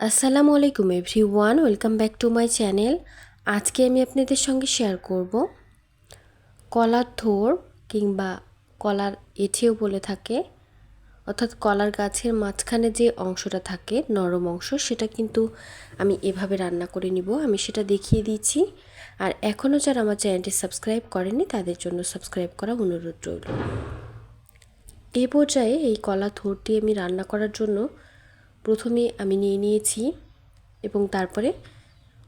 আসসালামু আলাইকুম everyone welcome back to my channel. আজকে আমি আপনাদের সঙ্গে শেয়ার করব কলার থোর কিংবা কলার এঠেও বলে থাকে, অর্থাৎ কলার গাছের মাঝখানে যে অংশটা থাকে, নরম অংশ, সেটা কিন্তু আমি এভাবে রান্না করে নিব। আমি সেটা দেখিয়ে দিচ্ছি আর এখনও যারা আমার চ্যানেলটি সাবস্ক্রাইব করেনি তাদের জন্য সাবস্ক্রাইব করা অনুরোধ রইল। এ পর্যায়ে এই কলা থোরটি আমি রান্না করার জন্য প্রথমে আমি নিয়ে নিয়েছি এবং তারপরে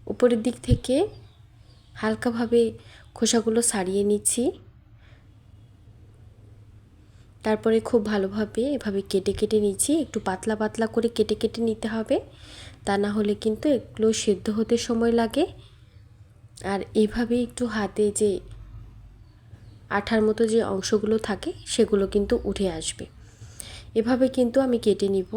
উপরের দিক থেকে হালকাভাবে খোসাগুলো সারিয়ে নিচ্ছি। তারপরে খুব ভালোভাবে এভাবে কেটে কেটে নিচ্ছি। একটু পাতলা পাতলা করে কেটে কেটে নিতে হবে। তা না হলে কিন্তু এগুলো সেদ্ধ হতে সময় লাগে। আর এভাবে একটু হাতে যে আঠার মতো যে অংশগুলো থাকে সেগুলো কিন্তু উঠে আসবে। এভাবে কিন্তু আমি কেটে নিব।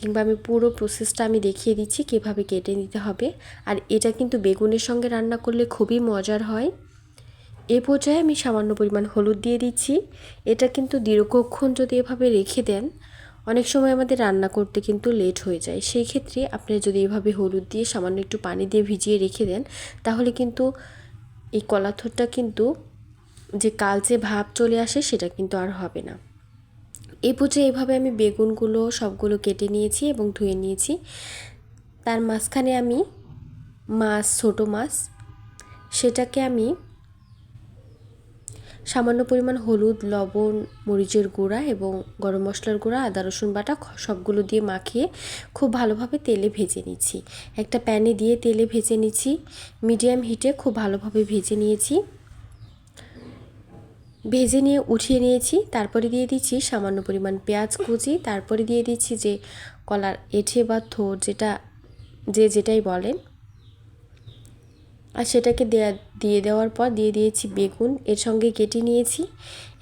কিংবা আমি পুরো প্রসেসটা আমি দেখিয়ে দিচ্ছি কীভাবে কেটে নিতে হবে। আর এটা কিন্তু বেগুনের সঙ্গে রান্না করলে খুবই মজার হয়। এ পর্যায়ে আমি সামান্য পরিমাণ হলুদ দিয়ে দিচ্ছি। এটা কিন্তু দীর্ঘক্ষণ যদি এভাবে রেখে দেন, অনেক সময় আমাদের রান্না করতে কিন্তু লেট হয়ে যায়। সেই ক্ষেত্রে আপনি যদি এভাবে হলুদ দিয়ে সামান্য একটু পানি দিয়ে ভিজিয়ে রেখে দেন, তাহলে কিন্তু এই কলাথরটা কিন্তু যে কালচে ভাব চলে আসে সেটা কিন্তু আর হবে না। এই পর্যায়ে এভাবে আমি বেগুনগুলো সবগুলো কেটে নিয়েছি এবং ধুয়ে নিয়েছি। তার মাঝখানে আমি মাছ, ছোটো মাছ, সেটাকে আমি সামান্য পরিমাণ হলুদ, লবণ, মরিচের গুঁড়া এবং গরম মশলার গুঁড়া, আদা, রসুন বাটা সবগুলো দিয়ে মাখিয়ে খুব ভালোভাবে তেলে ভেজে নিচ্ছি। একটা প্যানে দিয়ে তেলে ভেজে নিচ্ছি। মিডিয়াম হিটে খুব ভালোভাবে ভেজে নিয়েছি। ভেজে নিয়ে উঠিয়ে নিয়েছি, তারপরে দিয়ে দিচ্ছি সামান্য পরিমাণ পেঁয়াজ কুচি, তারপরে দিয়ে দিচ্ছি যে কলার এঠে বা থোর যেটা, যে যেটাই বলেন। আর সেটাকে দেয়া, দিয়ে দেওয়ার পর দিয়ে দিয়েছি বেগুন, এর সঙ্গে কেটে নিয়েছি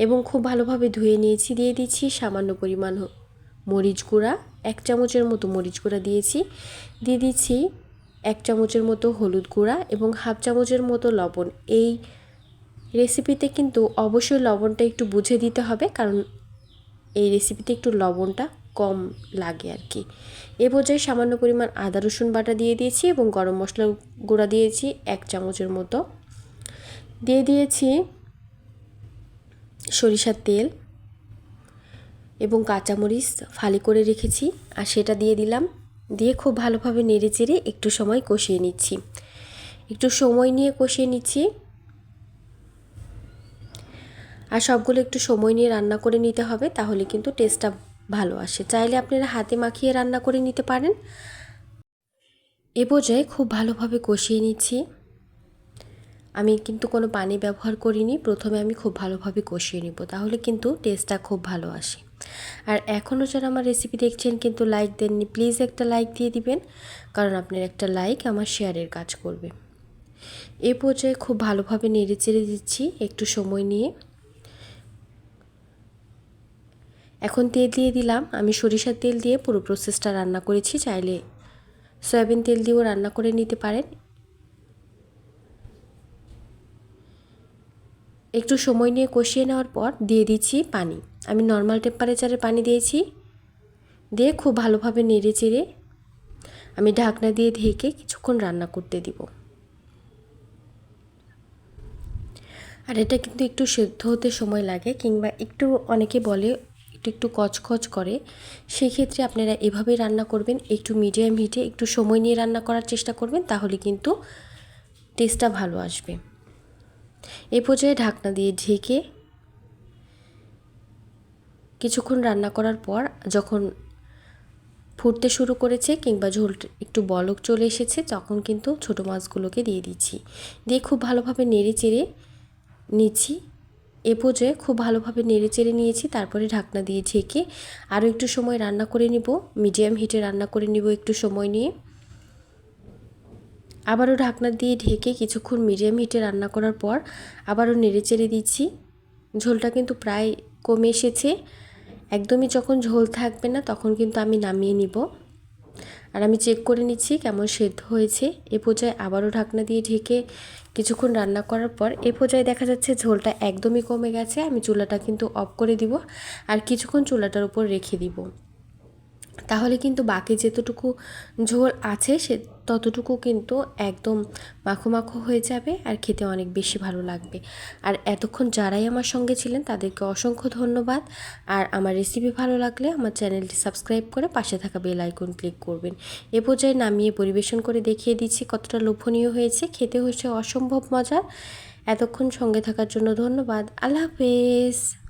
এবং খুব ভালোভাবে ধুয়ে নিয়েছি, দিয়ে দিচ্ছি সামান্য পরিমাণ মরিচ গুঁড়া, এক চামচের মতো মরিচ গুঁড়া দিয়েছি, দিয়ে দিচ্ছি এক চামচের মতো হলুদ গুঁড়া এবং হাফ চামচের মতো লবণ। এই রেসিপিতে কিন্তু অবশ্যই লবণটা একটু বুঝে দিতে হবে, কারণ এই রেসিপিতে একটু লবণটা কম লাগে আর কি এ পর্যায়ে সামান্য পরিমাণ আদা, রসুন বাটা দিয়ে দিয়েছি এবং গরম মশলা গুঁড়া দিয়েছি এক চামচের মতো। দিয়ে দিয়েছি সরিষার তেল এবং কাঁচামরিচ ফালি করে রেখেছি, আর সেটা দিয়ে দিলাম। দিয়ে খুব ভালোভাবে নেড়ে চেড়ে একটু সময় কষিয়ে নিচ্ছি। একটু সময় নিয়ে কষিয়ে নিচ্ছি। আর সবগুলো একটু সময় নিয়ে রান্না করে নিতে হবে, তাহলে কিন্তু টেস্টটা ভালো আসে। চাইলে আপনারা হাতে মাখিয়ে রান্না করে নিতে পারেন। এ পর্যায়ে খুব ভালোভাবে কষিয়ে নিচ্ছি। আমি কিন্তু কোনো পানি ব্যবহার করিনি, প্রথমে আমি খুব ভালোভাবে কষিয়ে নিব, তাহলে কিন্তু টেস্টটা খুব ভালো আসে। আর এখনও যারা আমার রেসিপি দেখছেন, কিন্তু লাইক দেননি প্লিজ একটা লাইক দিয়ে দিবেন, কারণ আপনার একটা লাইক আমার শেয়ারের কাজ করবে। এ পর্যায়ে খুব ভালোভাবে নেড়ে চেড়ে দিচ্ছি একটু সময় নিয়ে। এখন তেল দিয়ে দিলাম। আমি সরিষার তেল দিয়ে পুরো প্রসেসটা রান্না করেছি। চাইলে সয়াবিন তেল দিয়েও রান্না করে নিতে পারেন। একটু সময় নিয়ে কষিয়ে নেওয়ার পর দিয়ে দিচ্ছি পানি। আমি নর্মাল টেম্পারেচারে পানি দিয়েছি। দিয়ে খুব ভালোভাবে নেড়ে চেড়ে আমি ঢাকনা দিয়ে ঢেকে কিছুক্ষণ রান্না করতে দিব। আর এটা কিন্তু একটু সেদ্ধ হতে সময় লাগে, কিংবা একটু অনেকে বলে একটু কচকচ করে, সেক্ষেত্রে আপনারা এভাবেই রান্না করবেন। একটু মিডিয়াম হিটে একটু সময় নিয়ে রান্না করার চেষ্টা করবেন, তাহলে কিন্তু টেস্টটা ভালো আসবে। এ পর্যায়ে ঢাকনা দিয়ে ঢেকে কিছুক্ষণ রান্না করার পর, যখন ফুটতে শুরু করেছে কিংবা ঝোল একটু বলক চলে এসেছে, তখন কিন্তু ছোটো মাছগুলোকে দিয়ে দিচ্ছি। দিয়ে খুব ভালোভাবে নেড়ে চেড়ে নিচ্ছি। এ খুব ভালোভাবে নেড়ে চেড়ে নিয়েছি, তারপরে ঢাকনা দিয়ে ঢেকে আরও একটু সময় রান্না করে নিব, মিডিয়াম হিটে রান্না করে নিব একটু সময় নিয়ে। আবারও ঢাকনা দিয়ে ঢেকে কিছুক্ষণ মিডিয়াম হিটে রান্না করার পর আবারও নেড়ে চেড়ে দিচ্ছি। ঝোলটা কিন্তু প্রায় কমে এসেছে, একদমই যখন ঝোল থাকবে না তখন কিন্তু আমি নামিয়ে নিব। আর আমি চেক করে নিচ্ছি কেমন সেদ্ধ হয়েছে। এ পর্যায়ে আবারও ঢাকনা দিয়ে ঢেকে কিছুক্ষণ রান্না করার পর এ পর্যায়ে দেখা যাচ্ছে ঝোলটা একদমই কমে গেছে। আমি চুলাটা কিন্তু অফ করে দিব আর কিছুক্ষণ চুলাটার উপর রেখে দিব। তাহলে কিন্তু বাকি যেতটুকু ঝোল আছে সে ততটুকু কিন্তু একদম মাখো মাখো হয়ে যাবে আর খেতে অনেক বেশি ভালো লাগবে। আর এতক্ষণ যারাই আমার সঙ্গে ছিলেন তাদেরকে অসংখ্য ধন্যবাদ। আর আমার রেসিপি ভালো লাগলে আমার চ্যানেলটি সাবস্ক্রাইব করে পাশে থাকা বেল আইকন ক্লিক করবেন। এ পর্যায়ে নামিয়ে পরিবেশন করে দেখিয়ে দিচ্ছি কতটা লোভনীয় হয়েছে, খেতে হয়েছে অসম্ভব মজার। এতক্ষণ সঙ্গে থাকার জন্য ধন্যবাদ। আল্লাহ হাফেজ।